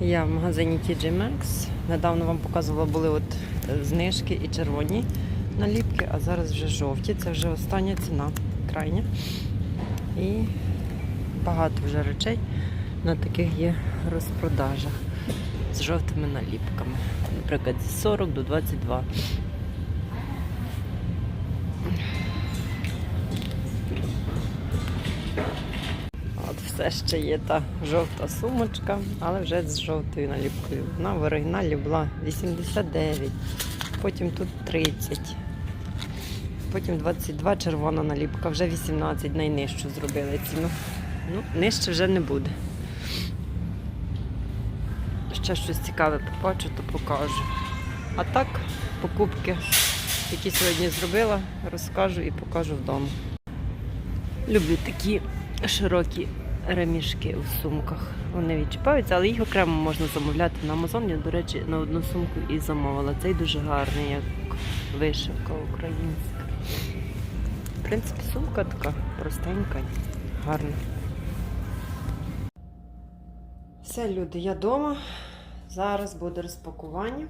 Я в магазині TG Maxx. Недавно вам показувала були от е, знижки і червоні наліпки, а зараз вже жовті. Це вже остання ціна, крайня. І багато вже речей на таких є розпродажах з жовтими наліпками. Наприклад, з 40 до 22. Все ще є та жовта сумочка, але вже з жовтою наліпкою. Вона в оригіналі була 89, потім тут 30, потім 22 червона наліпка, вже 18, найнижчу зробили ціну. Ну, нижче вже не буде. Ще щось цікаве побачу, то покажу. А так, покупки, які сьогодні зробила, розкажу і покажу вдома. Люблю такі широкі ремішки в сумках. Вони відчіпаються, але їх окремо можна замовляти на Амазон. Я, до речі, на одну сумку і замовила. Цей дуже гарний, як вишивка українська. В принципі, сумка така простенька, гарна. Все, люди, я вдома. Зараз буде розпакування.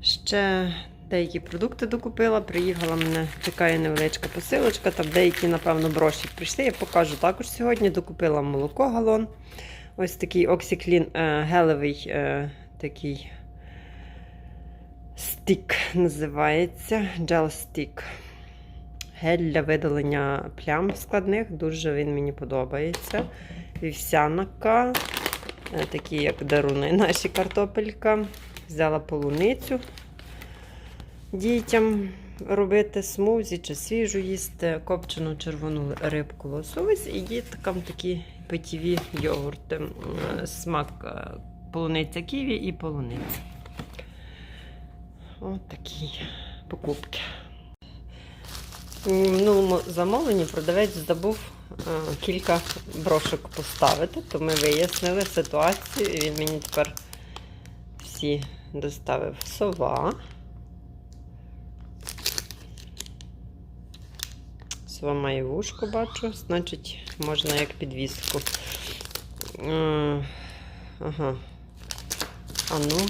Ще деякі продукти докупила. Приїхала мене чекає невеличка посилочка. Там деякі, напевно, броші прийшли. Я покажу також сьогодні. Докупила молоко галон. Ось такий Оксіклін е, гелевий е, такий стік називається. Gel стік. Гель для видалення плям складних. Дуже він мені подобається. Вівсянка. е, Такі, як даруни наші картопелька. Взяла полуницю дітям робити смузі чи свіжу їсти, копчену червону рибку лосось і діткам такі питєві йогурти. Смак е, полуниця ківі і полуниця. Ось такі покупки. В минулому замовленні продавець забув е, кілька брошок поставити, то ми вияснили ситуацію, і він мені тепер всі доставив сова. Сова має вушко, бачу, значить, можна як підвіску. М, Ага. А ну.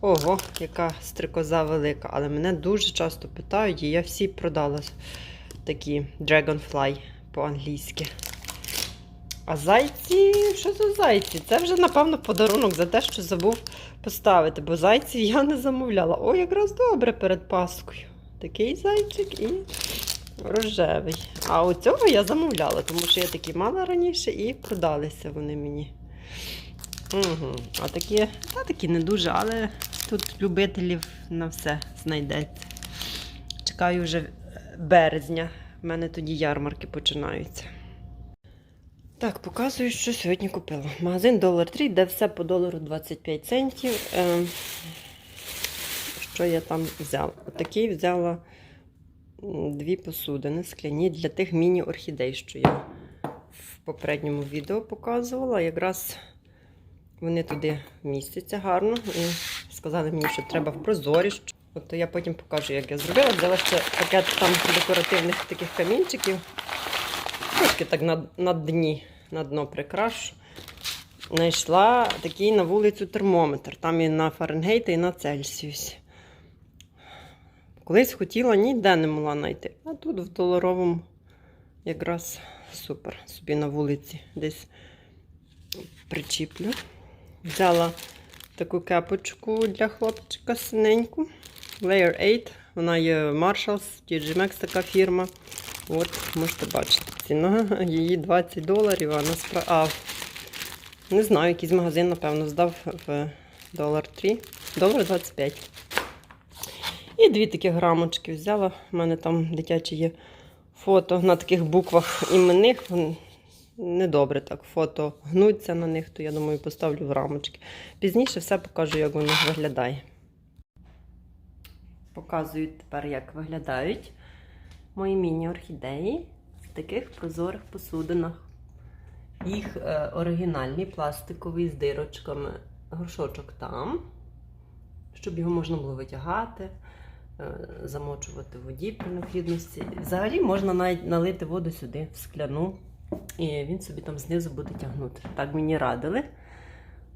Ого, яка стрикоза велика. Але мене дуже часто питають, і я всі продала такі Dragonfly по-англійськи. А зайці, що за зайці? Це вже, напевно, подарунок за те, що забув поставити, бо зайців я не замовляла. О, якраз добре перед Паскою. Такий зайчик і рожевий. А у я замовляла, тому що я такі мала раніше і продалися вони мені. Угу. А такі, та такі не дуже, але тут любителів на все знайдеться. Чекаю вже березня. У мене тоді ярмарки починаються. Так, показую, що сьогодні купила. Магазин Dollar Tree, де все по долару 25 центів. Е, що я там взяла? Отакий взяла дві посудини скляні для тих міні-орхідей, що я в попередньому відео показувала. Якраз вони туди містяться гарно. І сказали мені, що треба в прозорі. От я потім покажу, як я зробила. Взяла ще пакет там декоративних таких камінчиків. Трошки так на, на дні, на дно прикрашу. Знайшла такий на вулицю термометр. Там і на Фаренгейт, і на Цельсіус. Колись хотіла, ніде не могла знайти. А тут в доларовому якраз супер. Собі на вулиці десь причіплю. Взяла таку кепочку для хлопчика синеньку. Layer 8. Вона є Marshalls, TG Maxx така фірма. От, можете бачити. Ціна її 20 доларів, а наспра... а, не знаю, якийсь магазин, напевно, здав в долар 3, долар 25. І дві такі грамочки взяла. У мене там дитяче є фото на таких буквах іменних. Недобре так, фото гнуться на них, то я думаю, поставлю в рамочки. Пізніше все покажу, як воно виглядає. Показую тепер, як виглядають мої міні-орхідеї в таких прозорих посудинах. Їх е, оригінальний пластиковий з дирочками. Горшочок там, щоб його можна було витягати, замочувати в воді при необхідності. Взагалі можна навіть налити воду сюди, в скляну І він собі там знизу буде тягнути. Так мені радили.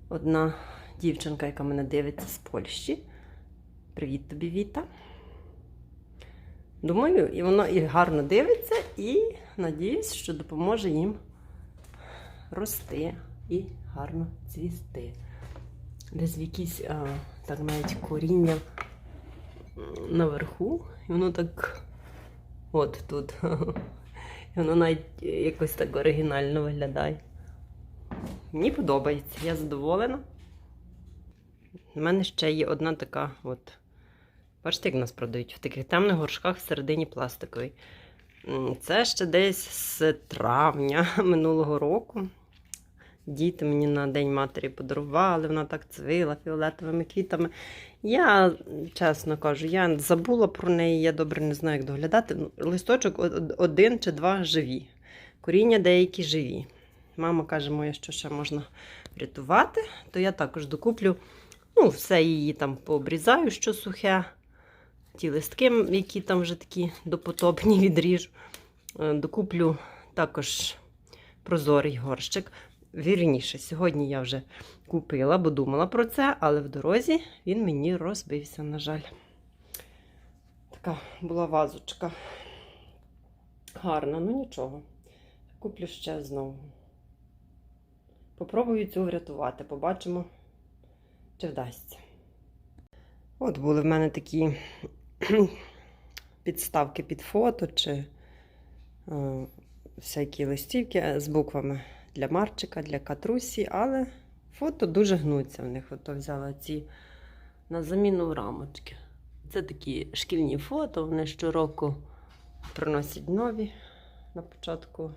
Одна дівчинка, яка мене дивиться з Польщі. Привіт тобі, Віта. Думаю, і воно і гарно дивиться, і надіюсь, що допоможе їм рости і гарно цвісти. Десь в якісь а, так навіть коріння наверху, і воно так от тут. І воно навіть якось так оригінально виглядає. Мені подобається, я задоволена. У мене ще є одна така от. Бачите, як нас продають в таких темних горшках всередині пластиковий. Це ще десь з травня минулого року. Діти мені на День матері подарували, вона так цвила фіолетовими квітами. Я, чесно кажу, я забула про неї, я добре не знаю, як доглядати. Ну, Листочок один чи два живі. Коріння деякі живі. Мама каже, моя, що ще можна врятувати, то я також докуплю. Ну, все її там пообрізаю, що сухе. Ті листки, які там вже такі допотопні, відріжу. Е, Докуплю також прозорий горщик. Вірніше, сьогодні я вже купила, бо думала про це, але в дорозі він мені розбився, на жаль. Така була вазочка. Гарна, ну нічого. Куплю ще знову. Попробую цю врятувати, побачимо, чи вдасться. От були в мене такі підставки під фото чи е, всякі листівки з буквами для Марчика, для Катрусі, але фото дуже гнуться в них. Ото взяла ці на заміну рамочки. Це такі шкільні фото, вони щороку приносять нові на початку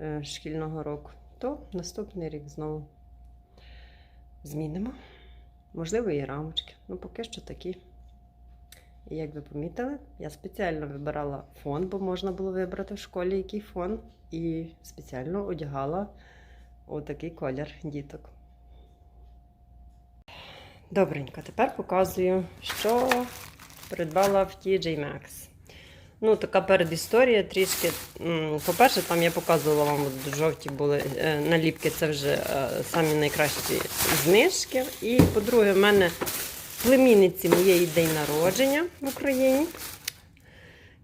е, шкільного року. То наступний рік знову змінимо. Можливо, і рамочки. Ну, поки що такі. І як ви помітили, я спеціально вибирала фон, бо можна було вибрати в школі який фон. І спеціально одягала отакий колір діток. Добренько, тепер показую, що придбала в TJ Maxx. Ну, така передісторія трішки. По-перше, там я показувала вам жовті були е, наліпки, це вже е, самі найкращі знижки. І по-друге, в мене племінниці моєї день народження в Україні.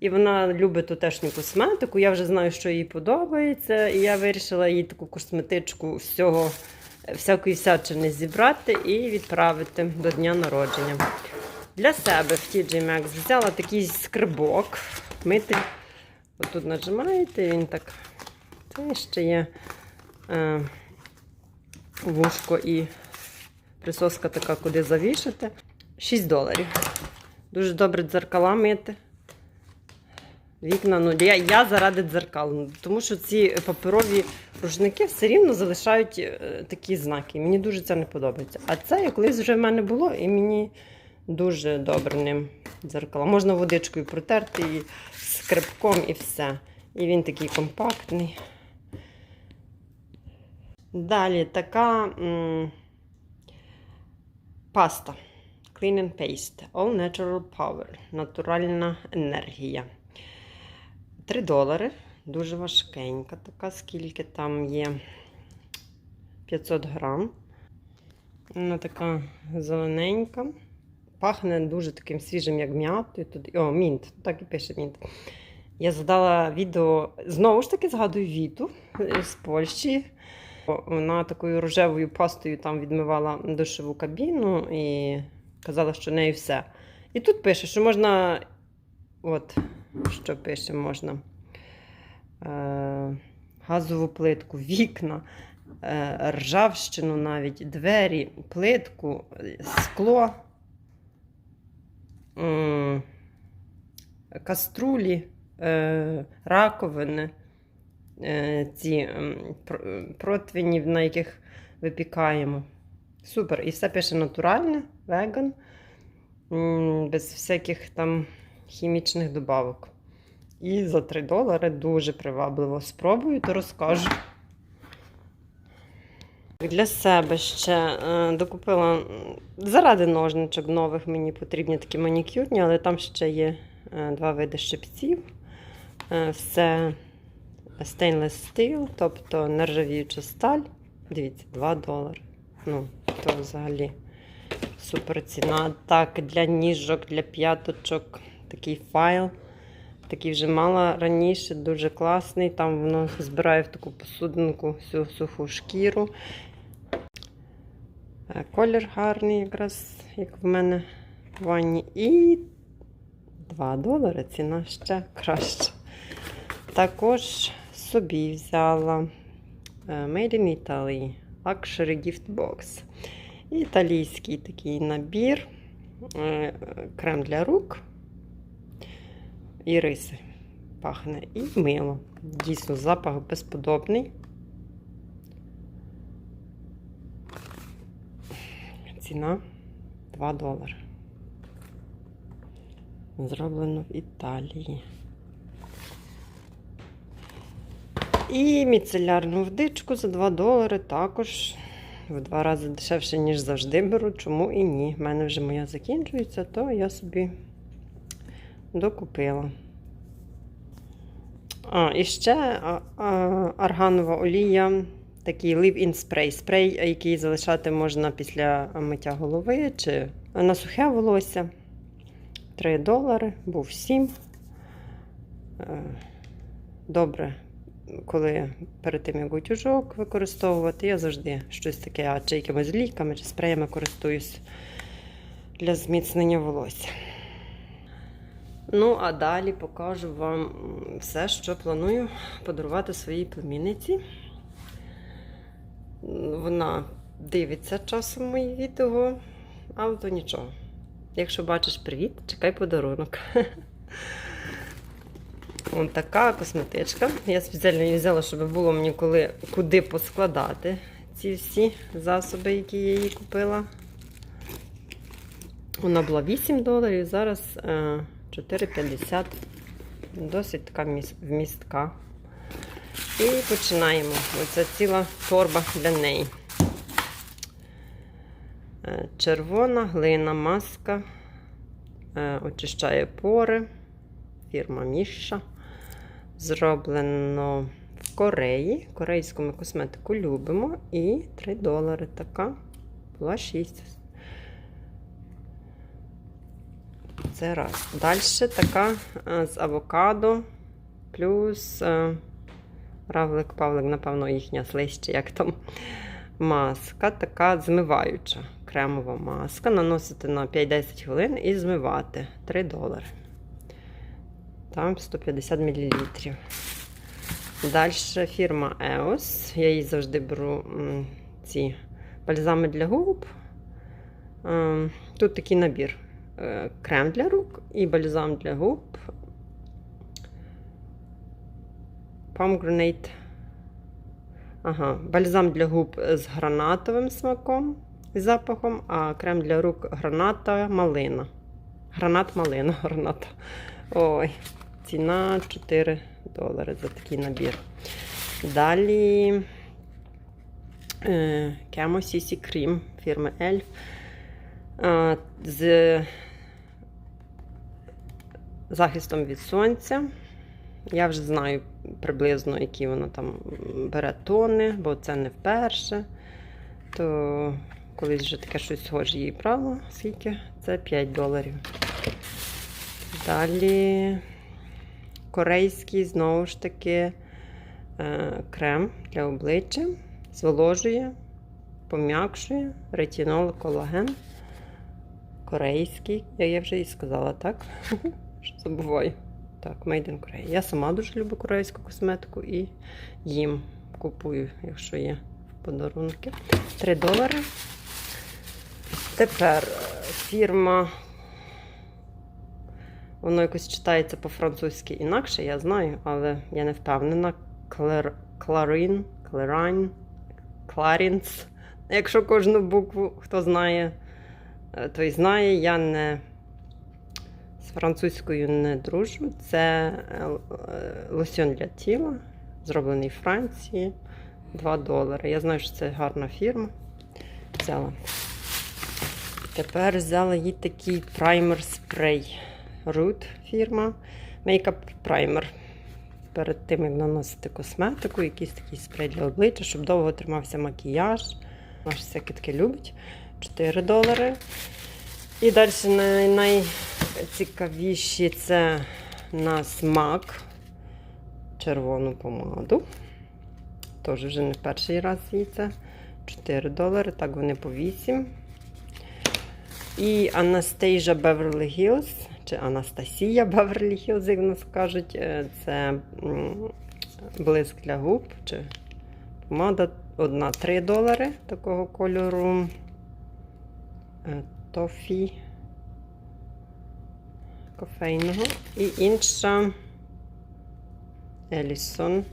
І вона любить тутешню косметику. Я вже знаю, що їй подобається. І я вирішила їй таку косметичку всього, всякої всячини зібрати і відправити до дня народження. Для себе в TJ Maxx взяла такий скрибок. Мити. Отут нажимаєте, він так. Це ще є е, вушко і присоска така, куди завішати. 6 доларів. Дуже добре дзеркала мити. Вікна, ну я, я заради дзеркал, ну, тому що ці паперові рушники все рівно залишають е, такі знаки. Мені дуже це не подобається. А це як колись вже в мене було, і мені дуже добре ним дзеркала. Можна водичкою протерти і скрипком, і все. І він такий компактний. Далі така м, паста. Clean and Paste. All Natural Power. Натуральна енергія. 3 долари. Дуже важкенька така, скільки там є 500 грам. Вона така зелененька. Пахне дуже таким свіжим, як м'ятою. Тут... О, мінт, так і пише мінт. Я задала відео, знову ж таки згадую Віту з Польщі. Вона такою рожевою пастою там відмивала душову кабіну і казала, що нею все. І тут пише, що можна. От, що пише, можна е, газову плитку, вікна, е, ржавщину навіть, двері, плитку, е, скло, м, каструлі, е, раковини, е, ці м, пр- на яких випікаємо. Супер. І все пише натуральне, веган, без всяких там хімічних добавок. І за 3 долари дуже привабливо. Спробую, то розкажу. Для себе ще е, докупила заради ножничок нових мені потрібні такі манікюрні, але там ще є е, два види щипців. Е, все Stainless steel, тобто нержавіюча сталь. Дивіться, 2 долари. Ну, то взагалі супер ціна. Так, для ніжок, для п'яточок такий файл. Такий вже мала раніше, дуже класний. Там воно збирає в таку посудинку всю суху шкіру. Е, Колір гарний, якраз як в мене в ванні. І 2 долари ціна ще краща. Також собі взяла е, Made in Italy Luxury Gift Box. Італійський такий набір, е, крем для рук і риси пахне. І мило. Дійсно, запах безподобний. Ціна 2 долари. Зроблено в Італії. І міцелярну вдичку за 2 долари також в два рази дешевше, ніж завжди беру. Чому і ні? У мене вже моя закінчується, то я собі докупила. А, і ще арганова олія, такий leave-in спрей. Спрей, який залишати можна після миття голови чи на сухе волосся. 3 долари, був 7. Е, Добре, коли перед тим, як утюжок використовувати, я завжди щось таке, а чи якимись ліками, чи спреями користуюсь для зміцнення волосся. Ну, а далі покажу вам все, що планую подарувати своїй племінниці. Вона дивиться часом мої відео, але то нічого. Якщо бачиш привіт, чекай подарунок. Ось така косметичка. Я спеціально її взяла, щоб було мені коли, куди поскладати ці всі засоби, які я їй купила. Вона була 8 доларів, зараз е, 4,50. Досить така вмістка. І починаємо. Оце ціла торба для неї. Е, Червона глина маска. Е, Очищає пори. Фірма Міша. Зроблено в Кореї. Корейську ми косметику любимо. І 3 долари така. Була 6. Це раз. Далі така е, з авокадо. Плюс е, равлик, павлик, напевно, їхня чи як там. Маска така змиваюча. Кремова маска. Наносити на 5-10 хвилин і змивати. 3 долари. Там 150 мл. Далі фірма EOS. Я їй завжди беру ці бальзами для губ. Ем, Тут такий набір. Е, Крем для рук і бальзам для губ. Pomegranate. Ага, бальзам для губ з гранатовим смаком і запахом, а крем для рук граната малина. Гранат малина, граната. Ой, ціна 4 долари за такий набір. Далі Kemo CC Cream фірми Elf. Е, з захистом від сонця. Я вже знаю приблизно, які вона там бере тони, бо це не вперше. То колись вже таке щось схоже їй брала. Скільки? Це 5 доларів. Далі корейський, знову ж таки, е, крем для обличчя. Зволожує, пом'якшує, ретинол, колаген. Корейський, я вже і сказала, так? Що забуваю. Так, Made in Korea. Я сама дуже люблю корейську косметику і їм купую, якщо є в подарунки. 3 долари. Тепер е, фірма. Воно якось читається по-французьки інакше, я знаю, але я не впевнена. Клер... Кларин, Клерайн, Кларінс. Якщо кожну букву хто знає, е, той знає. Я не з французькою не дружу. Це е, е, лосьон для тіла, зроблений в Франції. 2 долари. Я знаю, що це гарна фірма. Взяла. Тепер взяла їй такий праймер спрей. Root фірма. Makeup праймер. перед тим, як наносити косметику, якийсь такий спрей для обличчя, щоб довго тримався макіяж. Наш всяке таке любить. 4 долари. І далі най- найцікавіші це нас MAC червону помаду. Теж вже не перший раз її це. 4 долари, так вони по 8. І Anastasia Beverly Hills, чи Анастасія Beverly Hills, як нас кажуть, е, це блиск для губ, чи помада одна 3 долари такого кольору. Е, Тофі кофейного. І інша Елісон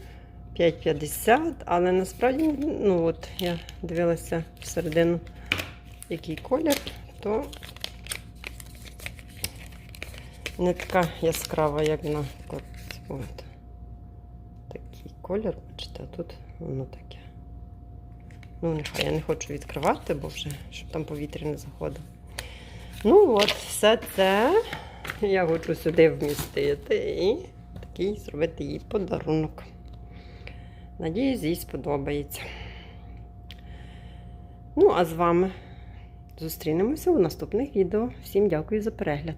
5,50, але насправді, ну от я дивилася всередину, який колір, то не така яскрава, як на. От. Такий колір, бачите, а тут воно таке. Ну, нехай я не хочу відкривати, бо вже, щоб там повітря не заходило. Ну, от, все це я хочу сюди вмістити і такий зробити їй подарунок. Надіюсь, їй сподобається. Ну, а з вами зустрінемося у наступних відео. Всім дякую за перегляд.